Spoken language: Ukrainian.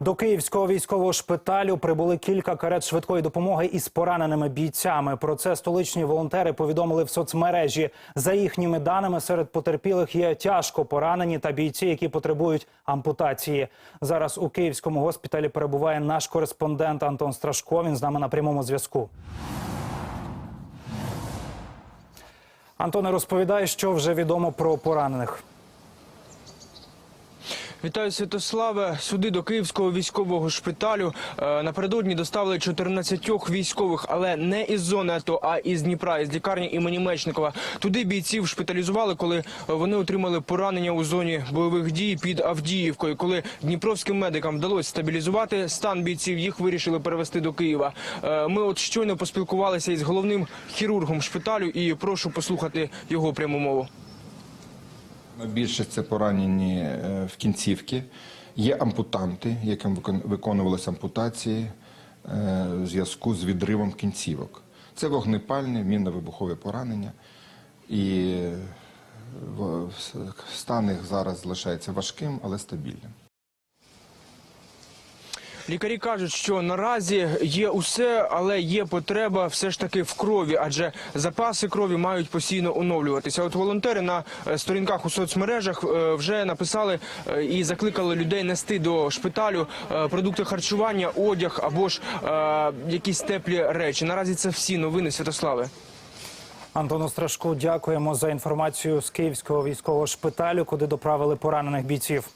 До київського військового шпиталю прибули кілька карет швидкої допомоги із пораненими бійцями. Про це столичні волонтери повідомили в соцмережі. За їхніми даними, серед потерпілих є тяжко поранені та бійці, які потребують ампутації. Зараз у київському госпіталі перебуває наш кореспондент Антон Страшко. Він з нами на прямому зв'язку. Антоне, розповідай, що вже відомо про поранених. Вітаю Святославе. Сюди до Київського військового шпиталю е, напередодні доставили 14 військових, але не із зони АТО, а із Дніпра, із лікарні імені Мечникова. Туди бійців шпиталізували, коли вони отримали поранення у зоні бойових дій під Авдіївкою. Коли дніпровським медикам вдалося стабілізувати стан бійців, їх вирішили перевести до Києва. Е, Ми от щойно поспілкувалися із головним хірургом шпиталю і прошу послухати його пряму мову. Більше це поранені е, в кінцівки. Є ампутанти, яким викон- виконувалися ампутації е, в зв'язку з відривом кінцівок. Це вогнепальне, мінно-вибухове поранення. І е, стан їх зараз залишається важким, але стабільним. Лікарі кажуть, що наразі є усе, але є потреба все ж таки в крові, адже запаси крові мають постійно оновлюватися. От волонтери на е, сторінках у соцмережах е, вже написали е, і закликали людей нести до шпиталю продукти харчування, одяг або ж якісь теплі речі. Наразі це всі новини Святославе. Антону Страшку, дякуємо за інформацію з київського військового шпиталю, куди доправили поранених бійців.